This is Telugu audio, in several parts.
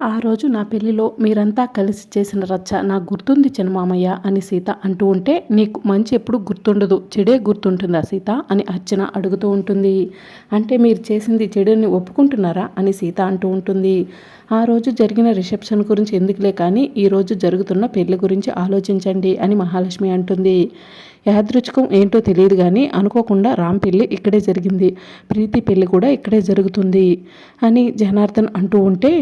ఆ రోజు నా పెళ్ళిలో మీరంతా కలిసి చేసిన రచ్చ నాకు గుర్తుంది చిన్నమామయ్య అని సీత అంటూ ఉంటే నీకు మంచి ఎప్పుడు గుర్తుండదు. చెడే గుర్తుంటుందా సీత? అని అర్చన అడుగుతూ ఉంటుంది. అంటే మీరు చేసింది చెడుని ఒప్పుకుంటున్నారా? అని సీత అంటూ ఉంటుంది. ఆ రోజు జరిగిన రిసెప్షన్ గురించి ఎందుకులే కానీ ఈరోజు జరుగుతున్న పెళ్ళి గురించి ఆలోచించండి అని మహాలక్ష్మి అంటుంది. యాదృచ్ఛికం ఏంటో తెలియదు కానీ అనుకోకుండా రామ్ పెళ్ళి ఇక్కడే జరిగింది. ప్రీతి పెళ్ళి కూడా ఇక్కడే జరుగుతుంది అని జనార్దన్ అంటూ ఉంటే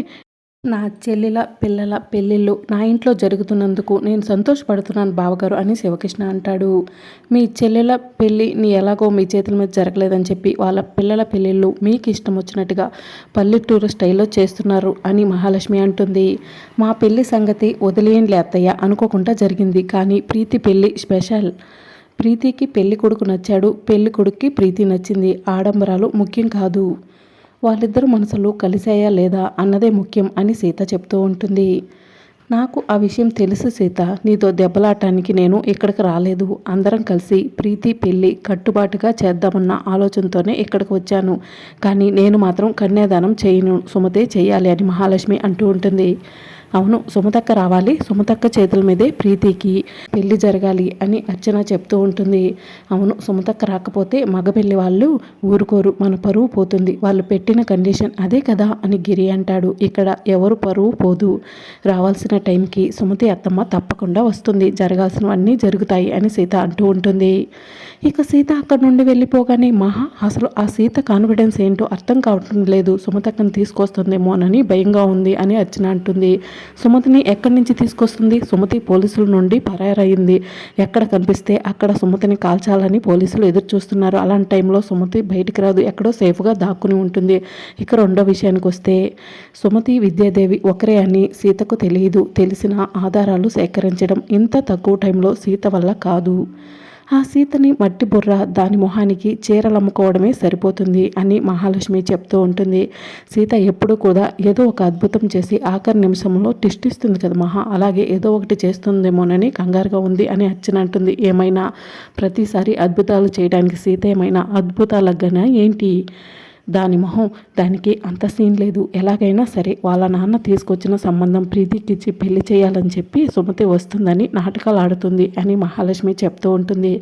నా చెల్లెల పిల్లల పెళ్ళిళ్ళు నా ఇంట్లో జరుగుతున్నందుకు నేను సంతోషపడుతున్నాను బావగారు అని శివకృష్ణ అంటాడు. మీ చెల్లెల పెళ్ళి నీ ఎలాగో మీ చేతుల మీద జరగలేదని చెప్పి వాళ్ళ పిల్లల పెళ్ళిళ్ళు మీకు ఇష్టం వచ్చినట్టుగా పల్లెటూరు స్టైల్లో చేస్తున్నారు అని మహాలక్ష్మి అంటుంది. మా పెళ్ళి సంగతి వదిలేయండి అత్తయ్య అనుకోకుండా జరిగింది. కానీ ప్రీతి పెళ్ళి స్పెషల్. ప్రీతికి పెళ్ళి కొడుకు నచ్చాడు. పెళ్ళి కొడుక్కి ప్రీతి నచ్చింది. ఆడంబరాలు ముఖ్యం కాదు. వాళ్ళిద్దరు మనసులు కలిసాయా లేదా అన్నదే ముఖ్యం అని సీత చెప్తూ ఉంటుంది. నాకు ఆ విషయం తెలుసు సీత. నీతో దెబ్బలాటానికి నేను ఇక్కడికి రాలేదు. అందరం కలిసి ప్రీతి పెళ్ళి కట్టుబాటుగా చేద్దామన్న ఆలోచనతోనే ఇక్కడికి వచ్చాను. కానీ నేను మాత్రం కన్యాదానం చేయను సుమతే చేయాలి అని మహాలక్ష్మి అంటూ ఉంటుంది. అవును సుమతక్క రావాలి. సుమతక్క చేతుల మీదే ప్రీతికి పెళ్ళి జరగాలి అని అర్చన చెప్తూ ఉంటుంది. అవును సుమతక్క రాకపోతే మగ పెళ్ళి వాళ్ళు ఊరుకోరు. మన పరువు పోతుంది. వాళ్ళు పెట్టిన కండిషన్ అదే కదా అని గిరి అంటాడు. ఇక్కడ ఎవరు పరువు పోదు. రావాల్సిన టైంకి సుమతి అత్తమ్మ తప్పకుండా వస్తుంది. జరగాల్సినవన్నీ జరుగుతాయి అని సీత అంటూ ఉంటుంది. ఇక సీత అక్కడి నుండి వెళ్ళిపోగానే మహా అసలు ఆ సీత కాన్ఫిడెన్స్ ఏంటో అర్థం కావటం లేదు సుమతక్కను తీసుకొస్తుందేమోనని భయంగా ఉంది అని అర్చన అంటుంది. సుమతిని ఎక్కడి నుంచి తీసుకొస్తుంది? సుమతి పోలీసుల నుండి పరారయింది. ఎక్కడ కనిపిస్తే అక్కడ సుమతిని కాల్చాలని పోలీసులు ఎదురు చూస్తున్నారు అలాంటి టైంలో సుమతి బయటికి రాదు. ఎక్కడో సేఫ్గా దాక్కుని ఉంటుంది. ఇక రెండో విషయానికి వస్తే సుమతి విద్యాదేవి ఒకరే అని సీతకు తెలియదు. తెలిసిన ఆధారాలు సేకరించడం ఇంత తక్కువ టైంలో సీత వల్ల కాదు. ఆ సీతని మట్టి బుర్ర దాని మొహానికి చీరలు అమ్ముకోవడమే సరిపోతుంది అని మహాలక్ష్మి చెప్తూ ఉంటుంది. సీత ఎప్పుడూ కూడా ఏదో ఒక అద్భుతం చేసి ఆఖరి నిమిషంలో టిష్టిస్తుంది కదా మహా అలాగే ఏదో ఒకటి చేస్తుందేమోనని కంగారుగా ఉంది అని అర్చన అంటుంది. ఏమైనా? ప్రతిసారి అద్భుతాలు చేయడానికి సీత ఏమైనా అద్భుతాలగ్గన ఏంటి? దాని మొహం దానికి అంత సీన్ లేదు. ఎలాగైనా సరే వాళ్ళ నాన్న తీసుకొచ్చిన సంబంధం ప్రీతికిచ్చి పెళ్ళి చేయాలని చెప్పి సుమతి వస్తుందని నాటకాలు ఆడుతుంది అని మహాలక్ష్మి చెప్తూ ఉంటుంది.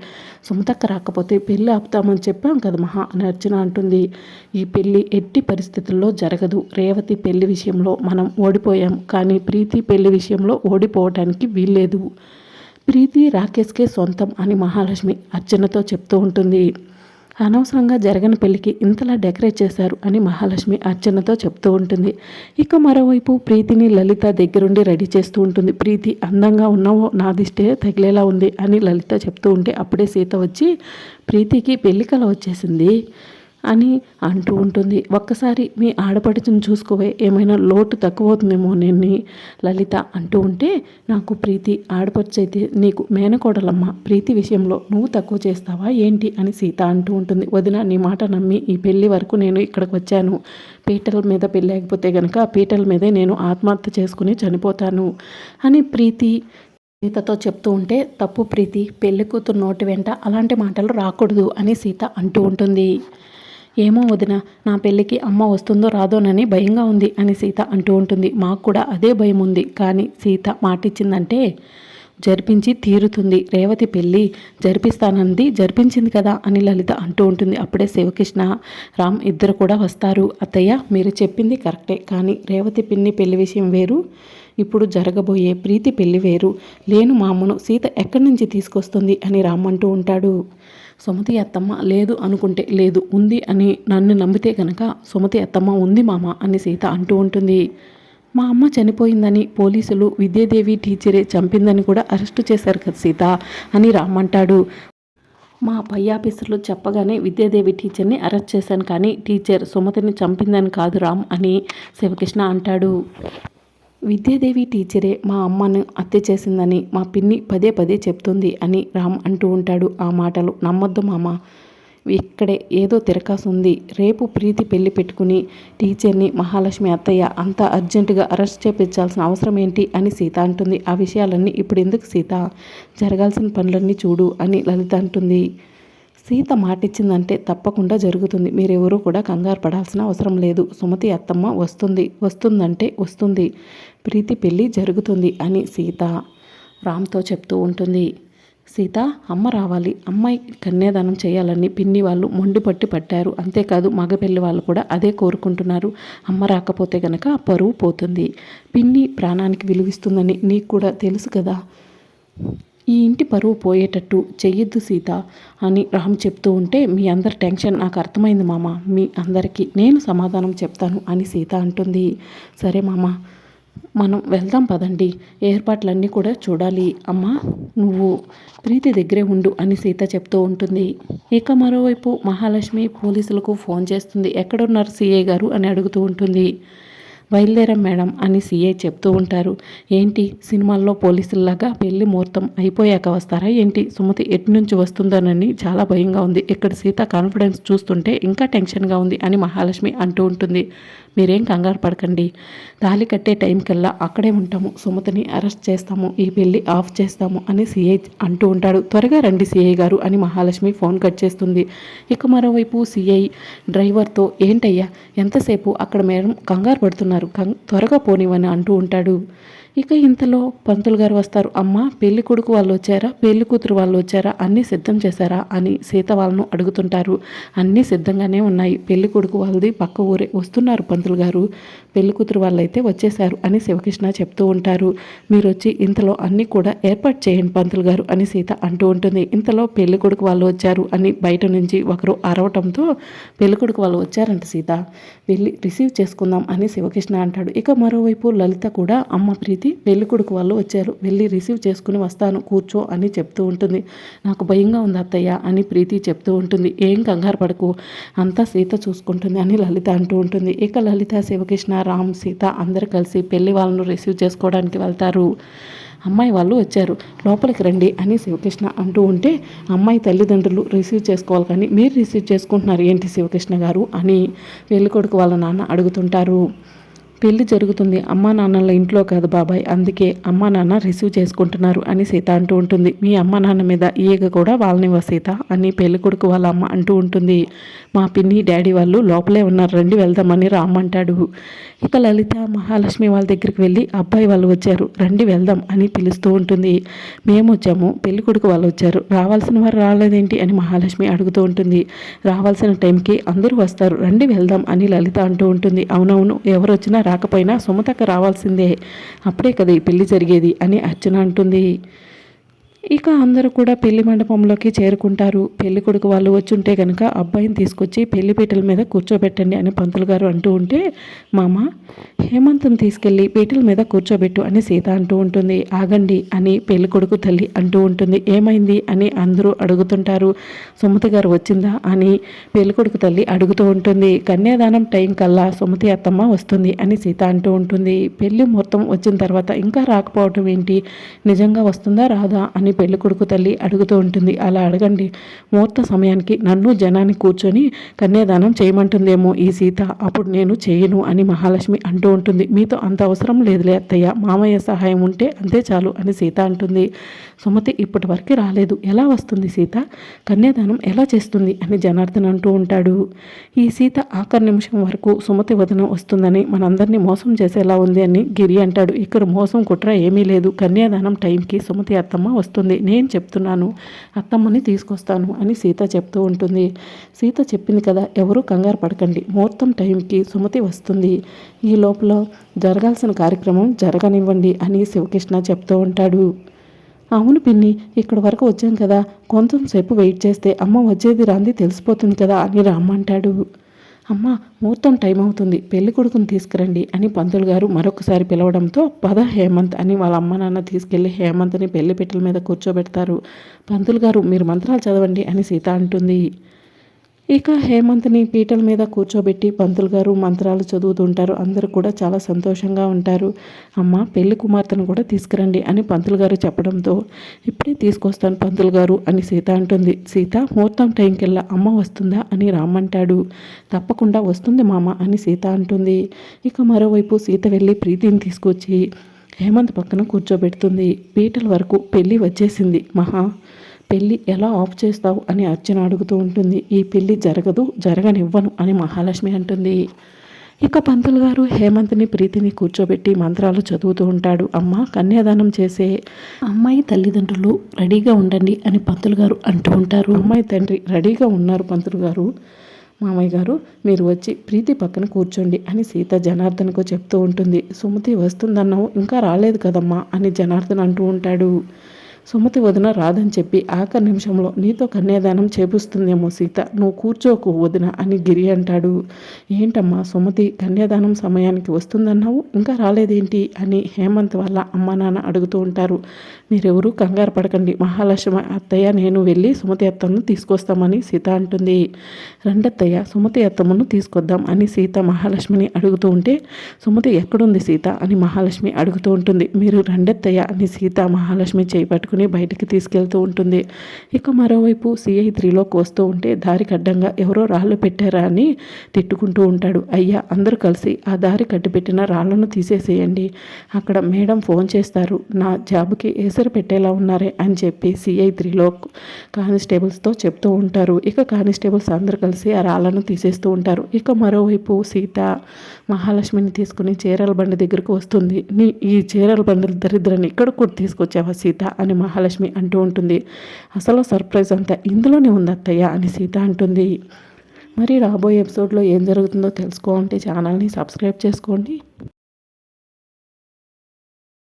సుమతక్క రాకపోతే పెళ్ళి ఆపుతామని చెప్పాం కదా మహా అని అర్చన అంటుంది. ఈ పెళ్ళి ఎట్టి పరిస్థితుల్లో జరగదు. రేవతి పెళ్ళి విషయంలో మనం ఓడిపోయాం కానీ ప్రీతి పెళ్ళి విషయంలో ఓడిపోవటానికి వీల్లేదు. ప్రీతి రాకేష్కే సొంతం అని మహాలక్ష్మి అర్చనతో చెప్తూ ఉంటుంది. అనవసరంగా జరగని పెళ్ళికి ఇంతలా డెకరేట్ చేశారు అని మహాలక్ష్మి అర్చనతో చెప్తూ ఉంటుంది. ఇక మరోవైపు ప్రీతిని లలిత దగ్గరుండి రెడీ చేస్తూ ఉంటుంది. ప్రీతి అందంగా ఉన్నావో నాదిష్టే తగిలేలా ఉంది అని లలిత చెప్తూ ఉంటే అప్పుడే సీత వచ్చి ప్రీతికి పెళ్ళి కల వచ్చేసింది. అని అంటూ ఉంటుంది. ఒక్కసారి మీ ఆడపడుచును చూసుకోవే ఏమైనా లోటు తక్కువ అవుతుందేమో నేను లలిత అంటూ ఉంటే నాకు ప్రీతి ఆడపడుచు అయితే నీకు మేనకోడలమ్మ ప్రీతి విషయంలో నువ్వు తక్కువ చేస్తావా ఏంటి అని సీత అంటూ ఉంటుంది. వదిన నీ మాట నమ్మి ఈ పెళ్ళి వరకు నేను ఇక్కడికి వచ్చాను. పీటల మీద పెళ్ళకపోతే గనక పీటల మీదే నేను ఆత్మహత్య చేసుకుని చనిపోతాను అని ప్రీతి సీతతో చెప్తూ ఉంటే తప్పు ప్రీతి పెళ్ళి కూతురు నోటి వెంట అలాంటి మాటలు రాకూడదు అని సీత అంటూ ఉంటుంది. ఏమో వదిన నా పెళ్ళికి అమ్మ వస్తుందో రాదోనని భయంగా ఉంది అని సీత అంటూ ఉంటుంది. మాకు కూడా అదే భయం ఉంది. కానీ సీత మాటిచ్చిందంటే జరిపించి తీరుతుంది. రేవతి పెళ్ళి జరిపిస్తానంది జరిపించింది కదా అని లలిత అంటూ ఉంటుంది. అప్పుడే శివకృష్ణ రామ్ ఇద్దరు కూడా వస్తారు. అత్తయ్య మీరు చెప్పింది కరెక్టే. కానీ రేవతి పిన్ని పెళ్ళి విషయం వేరు. ఇప్పుడు జరగబోయే ప్రీతి పెళ్ళి వేరు. లేను మామను సీత ఎక్కడి నుంచి తీసుకొస్తుంది అని రామ్ అంటూ ఉంటాడు. సుమతి అత్తమ్మ లేదు అనుకుంటే లేదు ఉంది అని నన్ను నమ్మితే కనుక సుమతి అత్తమ్మ ఉంది మామ అని సీత అంటూ ఉంటుంది. మా అమ్మ చనిపోయిందని పోలీసులు విద్యాదేవి టీచరే చంపిందని కూడా అరెస్టు చేశారు కదా సీత అని రామ్మంటాడు మా పై ఆఫీసర్లు చెప్పగానే విద్యాదేవి టీచర్ని అరెస్ట్ చేశాను కానీ టీచర్ సుమతిని చంపిందని కాదు రామ్ అని శివకృష్ణ అంటాడు. విద్యాదేవి టీచరే మా అమ్మను హత్య చేసిందని మా పిన్ని పదే పదే చెప్తుంది అని రామ్ అంటూ ఉంటాడు. ఆ మాటలు నమ్మొద్దు మామ. ఇక్కడే ఏదో తిరకాసు ఉంది. రేపు ప్రీతి పెళ్ళి పెట్టుకుని టీచర్ని మహాలక్ష్మి అత్తయ్య అంత అర్జెంటుగా అరెస్ట్ చేపించాల్సిన అవసరం ఏంటి అని సీత అంటుంది. ఆ విషయాలన్నీ ఇప్పుడు ఎందుకు సీత? జరగాల్సిన పనులన్నీ చూడు అని లలిత అంటుంది. సీత మాటిచ్చిందంటే తప్పకుండా జరుగుతుంది. మీరెవరూ కూడా కంగారు పడాల్సిన అవసరం లేదు. సుమతి అత్తమ్మ వస్తుంది. వస్తుందంటే వస్తుంది. ప్రీతి పెళ్ళి జరుగుతుంది అని సీత రామ్తో చెప్తూ ఉంటుంది. సీత అమ్మ రావాలి. అమ్మాయి కన్యాదానం చేయాలని పిన్ని వాళ్ళు మొండిపట్టి పట్టారు. అంతేకాదు మగ పెళ్ళి వాళ్ళు కూడా అదే కోరుకుంటున్నారు. అమ్మ రాకపోతే గనక పరువు పోతుంది. పిన్ని ప్రాణానికి విలువిస్తుందని నీకు కూడా తెలుసు కదా. ఈ ఇంటి పరువు పోయేటట్టు చెయ్యొద్దు సీత అని రామ్ చెప్తూ ఉంటే మీ అందరి టెన్షన్ నాకు అర్థమైంది మామ. మీ అందరికీ నేను సమాధానం చెప్తాను అని సీత అంటుంది. సరే మామ మనం వెళ్దాం పదండి. ఏర్పాట్లన్నీ కూడా చూడాలి. అమ్మా నువ్వు ప్రీతి దగ్గరే ఉండు అని సీత చెప్తూ ఉంటుంది. ఇక మరోవైపు మహాలక్ష్మి పోలీసులకు ఫోన్ చేస్తుంది. ఎక్కడున్నారు సీఏ గారు అని అడుగుతూ ఉంటుంది. బయలుదేరాం మేడం అని సీఐ చెప్తూ ఉంటారు. ఏంటి? సినిమాల్లో పోలీసుల్లాగా పెళ్ళి ముహూర్తం అయిపోయాక వస్తారా ఏంటి? సుమతి ఎటు నుంచి వస్తుందోనని చాలా భయంగా ఉంది. ఇక్కడ సీత కాన్ఫిడెన్స్ చూస్తుంటే ఇంకా టెన్షన్గా ఉంది అని మహాలక్ష్మి అంటూ ఉంటుంది. మీరేం కంగారు పడకండి. తాళి కట్టే టైం కల్లా అక్కడే ఉంటాము. సుమతిని అరెస్ట్ చేస్తాము. ఈ పెళ్ళి ఆఫ్ చేస్తాము అని సిఐ అంటూ ఉంటాడు. త్వరగా రండి సిఐ గారు అని మహాలక్ష్మి ఫోన్ కట్ చేస్తుంది. ఇక మరోవైపు సిఐ డ్రైవర్తో ఏంటయ్యా ఎంతసేపు అక్కడ మేడం కంగారు పడుతున్నారు? త్వరగా పోనివని అంటూ ఉంటాడు. ఇక ఇంతలో పంతులు గారు వస్తారు. అమ్మ పెళ్ళి కొడుకు వాళ్ళు వచ్చారా పెళ్ళి కూతురు వాళ్ళు వచ్చారా అన్నీ సిద్ధం చేశారా? అని సీత వాళ్ళను అడుగుతుంటారు. అన్నీ సిద్ధంగానే ఉన్నాయి. పెళ్ళి కొడుకు వాళ్ళది పక్క ఊరే వస్తున్నారు పంతులు గారు. పెళ్ళి కూతురు వాళ్ళైతే వచ్చేశారు అని శివకృష్ణ చెప్తూ ఉంటారు. మీరు వచ్చి ఇంతలో అన్నీ కూడా ఏర్పాటు చేయండి పంతులు గారు అని సీత అంటూ ఉంటుంది. ఇంతలో పెళ్ళి కొడుకు వాళ్ళు వచ్చారు అని బయట నుంచి ఒకరు అరవటంతో పెళ్ళి కొడుకు వాళ్ళు వచ్చారంట సీత. వెళ్ళి రిసీవ్ చేసుకుందాం అని శివకృష్ణ అంటాడు. ఇక మరోవైపు లలిత కూడా అమ్మ ప్రీతి ప్రీతి పెళ్ళి కొడుకు వాళ్ళు వచ్చారు. వెళ్ళి రిసీవ్ చేసుకుని వస్తాను కూర్చో అని చెప్తూ ఉంటుంది. నాకు భయంగా ఉంది అత్తయ్య అని ప్రీతి చెప్తూ ఉంటుంది. ఏం కంగారు పడకు అంతా సీత చూసుకుంటుంది అని లలిత అంటూ ఉంటుంది. ఇక లలిత శివకృష్ణ రామ్ సీత అందరు కలిసి పెళ్ళి వాళ్ళను రిసీవ్ చేసుకోవడానికి వెళ్తారు. అమ్మాయి వాళ్ళు వచ్చారు. లోపలికి రండి అని శివకృష్ణ అంటూ ఉంటే అమ్మాయి తల్లిదండ్రులు రిసీవ్ చేసుకోవాలి కానీ మీరు రిసీవ్ చేసుకుంటున్నారు ఏంటి శివకృష్ణ గారు అని పెళ్ళికొడుకు వాళ్ళ నాన్న అడుగుతుంటారు. పెళ్ళి జరుగుతుంది. అమ్మా నాన్నల ఇంట్లో కాదు బాబాయ్. అందుకే అమ్మా నాన్న రిసీవ్ చేసుకుంటున్నారు అని సీత అంటూ ఉంటుంది. మీ అమ్మా నాన్న మీద ఈగ కూడా వాళ్ళని సీత అని పెళ్ళి కొడుకు వాళ్ళ అమ్మ అంటూ ఉంటుంది. మా పిన్ని డాడీ వాళ్ళు లోపలే ఉన్నారు. రండి వెళ్దామని రామ్మంటాడు ఇక లలిత మహాలక్ష్మి వాళ్ళ దగ్గరికి వెళ్ళి అబ్బాయి వాళ్ళు వచ్చారు. రండి వెళ్దాం అని పిలుస్తూ ఉంటుంది. మేము వచ్చాము. పెళ్ళి కొడుకు వాళ్ళు వచ్చారు. రావాల్సిన వారు రాలేదేంటి అని మహాలక్ష్మి అడుగుతూ ఉంటుంది. రావాల్సిన టైంకి అందరూ వస్తారు. రండి వెళ్దాం అని లలిత అంటూ ఉంటుంది. అవునవును ఎవరు వచ్చినా రాకపోయినా సుమతక్క రావాల్సిందే. అప్పుడే కదా ఈ పెళ్ళి జరిగేది అని అర్చన అంటుంది. ఇక అందరూ కూడా పెళ్ళి మండపంలోకి చేరుకుంటారు. పెళ్ళి కొడుకు వాళ్ళు వచ్చి ఉంటే కనుక అబ్బాయిని తీసుకొచ్చి పెళ్ళి పీటల మీద కూర్చోబెట్టండి అని పంతులు గారు అంటూ ఉంటే మామ హేమంత్ని తీసుకెళ్ళి పీటల మీద కూర్చోబెట్టు అని సీత అంటూ ఉంటుంది. ఆగండి అని పెళ్ళి కొడుకు తల్లి అంటూ ఉంటుంది. ఏమైంది? అని అందరూ అడుగుతుంటారు. సుమతి గారు వచ్చిందా? అని పెళ్ళి కొడుకు తల్లి అడుగుతూ ఉంటుంది. కన్యాదానం టైం కల్లా సుమతి అత్తమ్మ వస్తుంది అని సీత అంటూ ఉంటుంది. పెళ్ళి మొత్తం వచ్చిన తర్వాత ఇంకా రాకపోవటం ఏంటి? నిజంగా వస్తుందా? రాదా? అని పెళ్ళి కొడుకు తల్లి అడుగుతూ ఉంటుంది. అలా అడగండి. ముహూర్త సమయానికి నన్ను జనాన్ని కూర్చొని కన్యాదానం చేయమంటుందేమో ఈ సీత. అప్పుడు నేను చేయను అని మహాలక్ష్మి అంటూ ఉంటుంది. మీతో అంత అవసరం లేదులే అత్తయ్య. మామయ్య సహాయం ఉంటే అంతే చాలు అని సీత అంటుంది. సుమతి ఇప్పటి వరకు రాలేదు. ఎలా వస్తుంది సీత? కన్యాదానం ఎలా చేస్తుంది? అని జనార్దన్ అంటూ ఉంటాడు. ఈ సీత ఆఖరి నిమిషం వరకు సుమతి వదనం వస్తుందని మనందరినీ మోసం చేసేలా ఉంది అని గిరి అంటాడు. ఇక్కడ మోసం కుట్ర ఏమీ లేదు. కన్యాదానం టైంకి సుమతి అత్తమ్మ వస్తుంది. నేను చెప్తున్నాను అత్తమ్మని తీసుకొస్తాను అని సీత చెప్తూ ఉంటుంది. సీత చెప్పింది కదా ఎవరూ కంగారు పడకండి. ముహూర్తం టైంకి సుమతి వస్తుంది. ఈ లోపల జరగాల్సిన కార్యక్రమం జరగనివ్వండి అని శివకృష్ణ చెప్తూ ఉంటాడు. అవును పిన్ని ఇక్కడ వరకు వచ్చాం కదా. కొంచెం సేపు వెయిట్ చేస్తే అమ్మ వచ్చేది రాంది తెలిసిపోతుంది కదా అని రామ్మంటాడు అమ్మ ముహూర్తం టైం అవుతుంది పెళ్ళి కొడుకుని తీసుకురండి అని పంతులు గారు మరొకసారి పిలవడంతో పద హేమంత్ అని వాళ్ళ అమ్మ నాన్న తీసుకెళ్ళి హేమంత్ని పెళ్ళి పెట్టెల మీద కూర్చోబెడతారు. పంతులు గారు మీరు మంత్రాలు చదవండి అని సీత అంటుంది. ఇక హేమంత్ని పీటల మీద కూర్చోబెట్టి పంతులు గారు మంత్రాలు చదువుతుంటారు. అందరూ కూడా చాలా సంతోషంగా ఉంటారు. అమ్మ పెళ్ళి కుమార్తెను కూడా తీసుకురండి అని పంతులు గారు చెప్పడంతో ఇప్పుడే తీసుకొస్తాను పంతులు గారు అని సీత అంటుంది. సీత ముహూర్తం టైంకెల్లా అమ్మ వస్తుందా అని రామ్మంటాడు తప్పకుండా వస్తుంది మామ అని సీత అంటుంది. ఇక మరోవైపు సీత వెళ్ళి ప్రీతిని తీసుకొచ్చి హేమంత్ పక్కన కూర్చోబెడుతుంది. పీటల వరకు పెళ్ళి వచ్చేసింది. మహా పెళ్ళి ఎలా ఆఫ్ చేస్తావు అని అర్చన అడుగుతూ ఉంటుంది. ఈ పెళ్ళి జరగదు జరగనివ్వను అని మహాలక్ష్మి అంటుంది. ఇక పంతులు గారు హేమంత్ని ప్రీతిని కూర్చోబెట్టి మంత్రాలు చదువుతూ ఉంటాడు. అమ్మ కన్యాదానం చేసే అమ్మాయి తల్లిదండ్రులు రెడీగా ఉండండి అని పంతులు గారు అంటూ ఉంటారు. అమ్మాయి తండ్రి రెడీగా ఉన్నారు పంతులు గారు. మామయ్య గారు మీరు వచ్చి ప్రీతి పక్కన కూర్చోండి అని సీత జనార్దన్కు చెప్తూ ఉంటుంది. సుమతి వస్తుందన్నావు ఇంకా రాలేదు కదమ్మా అని జనార్దన్ అంటూ ఉంటాడు. సుమతి వదిన రాదని చెప్పి ఆఖరి నిమిషంలో నీతో కన్యాదానం చేపిస్తుందేమో సీత. నువ్వు కూర్చోకు వదిన అని గిరి అంటాడు. ఏంటమ్మా సుమతి కన్యాదానం సమయానికి వస్తుందన్నావు? ఇంకా రాలేదేంటి? అని హేమంత్ వాళ్ళ అమ్మ నాన్న అడుగుతూ ఉంటారు. మీరెవరూ కంగారు పడకండి. మహాలక్ష్మి అత్తయ్య నేను వెళ్ళి సుమతి అత్తమ్మను తీసుకొస్తామని సీత అంటుంది. రెండత్తయ్య సుమతి అత్తమ్మను తీసుకొద్దాం అని సీత మహాలక్ష్మిని అడుగుతూ ఉంటే సుమతి ఎక్కడుంది సీత అని మహాలక్ష్మి అడుగుతూ ఉంటుంది. మీరు రెండత్తయ్య అని సీత మహాలక్ష్మి చేపట్టుకుని పట్టుకుని బయటికి తీసుకెళ్తూ ఉంటుంది. ఇక మరోవైపు సిఐ త్రీలోకి వస్తూ ఉంటే దారికి అడ్డంగా ఎవరో రాళ్ళు పెట్టారా అని తిట్టుకుంటూ ఉంటాడు. అయ్యా అందరూ కలిసి ఆ దారి కట్టిపెట్టిన రాళ్ళను తీసేసేయండి. అక్కడ మేడం ఫోన్ చేస్తారు. నా జాబ్కి ఎసరు పెట్టేలా ఉన్నారే అని చెప్పి సిఐ త్రీలో కానిస్టేబుల్స్తో చెప్తూ ఉంటారు. ఇక కానిస్టేబుల్స్ అందరు కలిసి ఆ రాళ్ళను తీసేస్తూ ఉంటారు. ఇక మరోవైపు సీత మహాలక్ష్మిని తీసుకుని చీరల బండి దగ్గరకు వస్తుంది. నీ ఈ చీరల బండి దరిద్రాన్ని ఇక్కడ కూడా తీసుకొచ్చావా సీత అని మహాలక్ష్మి అంటూ ఉంటుంది. అసలు సర్ప్రైజ్ అంతా ఇందులోనే ఉంది అత్తయ్య అని సీత అంటుంది. మరి రాబోయే ఎపిసోడ్లో ఏం జరుగుతుందో తెలుసుకోవాలంటే ఛానల్ని సబ్స్క్రైబ్ చేసుకోండి.